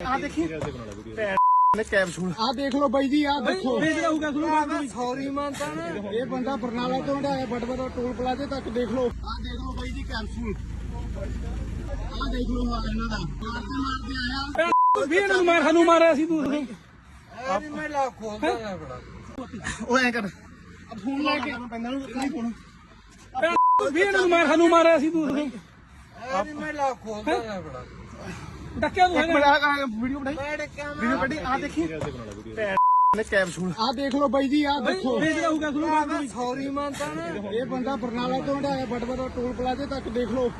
ਆ ਦੇਖੀ? ਭੈਣ ਨੇ ਕੈਪਸੂਲ। ਆ ਦੇਖ ਲਓ ਬਾਈ ਜੀ ਆ ਦੇਖੋ। ਸੌਰੀ ਮੰਨਦਾ ਨਾ ਇਹ ਬੰਦਾ ਬਰਨਾਲਾ ਤੋਂ ਹਟਾਇਆ ਬਟਬੜਾ ਟੋਲ ਪਲਾਜ਼ੇ ਤੱਕ ਦੇਖ ਲਓ। ਆ ਦੇਖ ਲਓ ਬਾਈ ਜੀ ਕੈਪਸੂਲ। ਆ ਦੇਖ ਲਓ ਹਾਲ ਇਹਨਾਂ ਦਾ। ਮਾਰਦੇ ਮਾਰਦੇ ਆਇਆ। ਵੀ ਇਹਨਾਂ ਨੂੰ ਮਾਰ ਸਾਨੂੰ ਮਾਰਿਆ ਸੀ ਤੂੰ। ਐ ਮੈਂ ਲਾ ਖੋਲਦਾ ਨਾ ਬੜਾ। ਉਹ ਐ ਕਰ। ਆ ਫੋਨ ਲੈ ਕੇ ਪੈਂਦਾ ਨੂੰ ਨਹੀਂ ਫੋਨ ਵੀ ਇਹਨਾਂ ਨੂੰ ਮਾਰ ਸਾਨੂੰ ਮਾਰਿਆ ਸੀ ਤੂੰ। ਐ ਮੈਂ ਲਾ ਖੋਲਦਾ ਨਾ ਬੜਾ ਡੱਕਿਆ ਤੂੰ ਇੱਕ ਮਿੰਟ ਆ ਵੀਡੀਓ ਬਣਾਈ। ਵੀਡੀਓ ਕੱਢੀ ਆ ਦੇਖੀ। ਭੈਣ ਨੇ ਕੈਪਸੂਲ ਆ ਦੇਖ ਲਓ ਬਾਈ ਜੀ ਆ ਦੇਖੋ। ਵੇਚ ਰਹੂਗਾ ਤੁਹਾਨੂੰ ਮੈਂ ਸੌਰੀ ਮੰਨਦਾ ਨਾ। ਇਹ ਬੰਦਾ ਬਰਨਾਲਾ ਤੋਂ ਹਟਾਇਆ ਬਟਬੜਾ ਟੋਲ ਪਲਾਜ਼ੇ ਤੱਕ ਦੇਖ ਲਓ।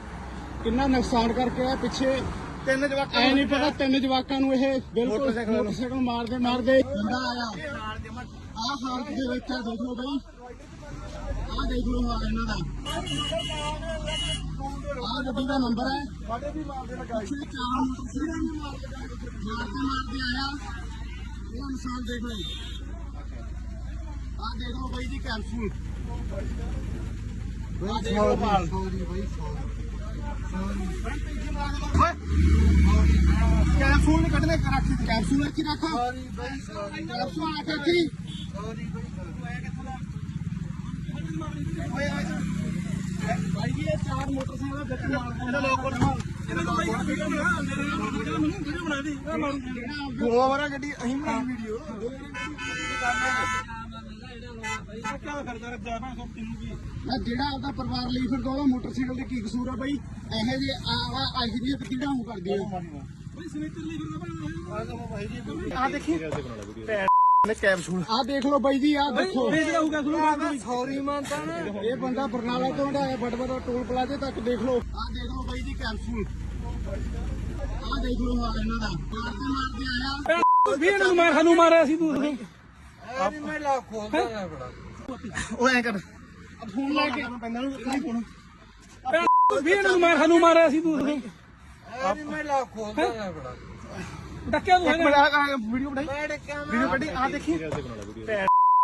ਕਿੰਨਾ ਨੁਕਸਾਨ ਕਰਕੇ ਆਇਆ ਪਿੱਛੇ। ਤਿੰਨ ਜਵਾਕਾਂ ਐ ਨਹੀਂ ਪਤਾ ਤਿੰਨ ਜਵਾਕਾਂ ਨੂੰ ਇਹ ਬਿਲਕੁਲ ਮੋਟਰਸਾਈਕਲ ਮਾਰਦੇ ਮਾਰਦੇ। ਬੰਦਾ ਆਇਆ ਆ ਹਾਲਤ ਦੇ ਵਿੱਚ ਆ ਦੇਖ ਲਓ ਬਈ। ਆ ਦੇਖ ਲਓ ਹਾਲ ਇਹਨਾਂ ਦਾ। ਆ ਗੱਡੀ ਦਾ ਨੰਬਰ ਹੈ। ਪਿੱਛੇ ਚਾਰ ਮੋਟਰਸਾਈਕਲ ਨੂੰ ਮਾਰਦੇ ਮਾਰਦੇ ਆਇਆ। ਇਹ ਇਨਸਾਨ ਦੇਖ ਲਓ। ਆ ਦੇਖ ਲਓ ਬਾਈ ਜੀ ਕੈਪਸੂਲ ਆ ਲਓ ਹਾਲ ਸੌਰੀ ਬਈ ਕੈਪਸੂਲ ਨਹੀਂ ਕੱਢਨੇ ਰੱਖ। ਕੈਪਸੂਲ ਇੱਥੇ ਰੱਖ। ਸੌਰੀ ਬਈ ਸੌਰੀ। ਕੈਪਸੂਲ ਆ ਕੇ ਇੱਥੇ ਸੌਰੀ ਬਈ। ਭਾਈ ਜੀ ਇਹ ਚਾਰ ਮੋਟਰਸਾਈਕਲ ਵਿੱਚ ਮਾਰਦੇ ਇਹਨਾਂ ਲੋਕ ਗੋਆ ਵਾਲਾ ਗੱਡੀ ਅਸੀਂ ਬਣਾਈ ਵੀਡੀਓ। ਜਿਹੜਾ ਆਪਦਾ ਪਰਿਵਾਰ ਲਈ ਫਿਰਦਾ ਉਹਦਾ ਮੋਟਰਸਾਈਕਲ ਤੇ ਕੀ ਕਸੂਰ ਆ ਬਈ? ਇਹੋ ਜਿਹੇ ਆ ਆ ਇਹੋ ਜਿਹੇ ਕਿੱਦਾਂ ਹੋ ਕਰਦੇ ਆ। ਆ ਦੇਖੀ। ਨੇ ਕੈਪਸੂਲ ਆ ਦੇਖ ਲਓ ਬਾਈ ਜੀ ਆ ਦੇਖੋ। ਵੇਚ ਰਹੂਗਾ ਤੁਹਾਨੂੰ ਮੈਂ ਸੌਰੀ ਮੰਨਦਾ ਨਾ। ਇਹ ਬੰਦਾ ਬਰਨਾਲਾ ਤੋਂ ਹਟਾਇਆ ਬਟਬੜਾ ਟੋਲ ਪਲਾਜ਼ੇ ਤੱਕ ਦੇਖ ਲਓ। ਆ ਦੇਖ ਲਓ ਬਾਈ ਜੀ ਕੈਪਸੂਲ ਆ ਦੇਖ ਲਓ ਹਾਲ ਇਹਨਾਂ ਦਾ। ਮਾਰਦੇ ਮਾਰਦੇ ਆਇਆ। ਵੀ ਇਹਨਾਂ ਨੂੰ ਮਾਰ ਸਾਨੂੰ ਮਾਰਿਆ ਸੀ ਤੂੰ। ਐ ਮੈਂ ਲਾ ਖੋਲਦਾ ਨਾ ਬੜਾ। ਉਹ ਐ ਕਰ। ਆ ਫੋਨ ਲੈ ਕੇ। ਪੈਂਦਾ ਨੂੰ ਨਹੀਂ ਫੋਨ। ਵੀ ਇਹਨਾਂ ਨੂੰ ਮਾਰ ਸਾਨੂੰ ਮਾਰਿਆ ਸੀ ਤੂੰ। ਐ ਮੈਂ ਲਾ ਖੋਲਦਾ ਨਾ ਬੜਾ। ਡੱਕਿਆ ਤੂੰ ਇੱਕ ਮਿੰਟ ਆ ਵੀਡੀਓ ਬਣਾਈ। ਵੀਡੀਓ ਕੱਢੀ ਆ ਦੇਖੀ।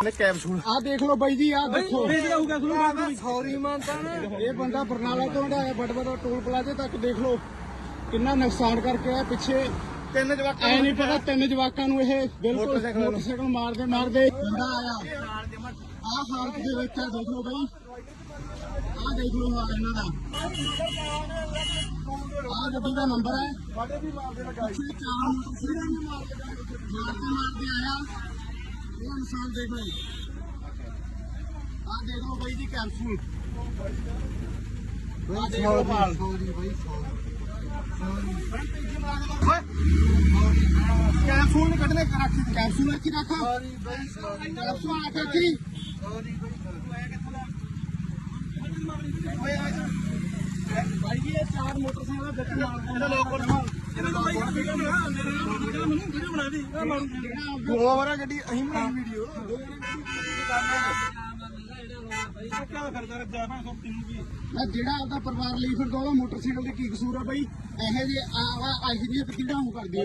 ਨੇ ਕੈਪਸੂਲ ਆ ਦੇਖ ਲਓ ਬਾਈ ਜੀ ਆ ਦੇਖੋ। ਵੇਚ ਰਹੂਗਾ ਤੁਹਾਨੂੰ ਮੈਂ ਸੌਰੀ ਮੰਨਦਾ ਨਾ। ਇਹ ਬੰਦਾ ਬਰਨਾਲਾ ਤੋਂ ਹਟਾਇਆ ਬਟਬੜਾ ਟੋਲ ਪਲਾਜ਼ੇ ਤੱਕ ਦੇਖ ਲਓ। ਕਿੰਨਾ ਨੁਕਸਾਨ ਕਰਕੇ ਆਇਆ ਪਿੱਛੇ। ਤਿੰਨ ਜਵਾਕਾਂ ਐ ਨਹੀਂ ਪਤਾ ਤਿੰਨ ਜਵਾਕਾਂ ਨੂੰ ਇਹ ਬਿਲਕੁਲ ਮੋਟਰਸਾਈਕਲ ਮਾਰਦੇ ਮਾਰਦੇ। ਬੰਦਾ ਆਇਆ ਆ ਹਾਲਤ ਦੇ ਵਿੱਚ ਆ ਦੇਖ ਲਓ ਬਈ। ਆ ਦੇਖ ਲਓ ਹਾਲ ਇਹਨਾਂ ਦਾ। ਆ ਗੱਡੀ ਦਾ ਨੰਬਰ ਹੈ। ਪਿੱਛੇ ਚਾਰ ਮੋਟਰਸਾਈਕਲ ਨੂੰ ਮਾਰਦੇ ਮਾਰਦੇ ਆਇਆ। ਇਹ ਇਨਸਾਨ ਦੇਖ ਲਓ। ਆ ਦੇਖ ਲਓ ਬਾਈ ਜੀ ਕੈਪਸੂਲ ਹਾਲ ਸੌਰੀ ਬਈ ਸੌਰੀ ਕੈਪਸੂਲ ਨਹੀਂ ਕੱਢਨੇ ਰੱਖ। ਕੈਪਸੂਲ ਇੱਥੇ ਰੱਖ। ਸੌਰੀ ਬਈ ਸੌਰੀ ਕੈਪਸੂਲ ਆ ਕੇ ਇੱਥੇ ਸੌਰੀ ਬਈ। ਭਾਈ ਜੀ ਇਹ ਚਾਰ ਮੋਟਰਸਾਈਕਲ ਵਿੱਚ ਮਾਰਦੇ ਇਹਨਾਂ ਲੋਕ ਗੋਆ ਵਾਲਾ ਗੱਡੀ, ਅਸੀਂ ਬਣਾਈ ਵੀਡੀਓ ਜਿਹੜਾ ਆਪਦਾ ਪਰਿਵਾਰ ਲਈ ਫਿਰਦਾ, ਉਹਦਾ ਮੋਟਰਸਾਈਕਲ ਤੇ ਕੀ ਕਸੂਰ ਆ ਬਈ? ਇਹੋ ਜਿਹੇ ਆ ਇਹੋ ਜਿਹੇ ਕਿੱਦਾਂ ਹੋ ਕਰਦੇ ਆ।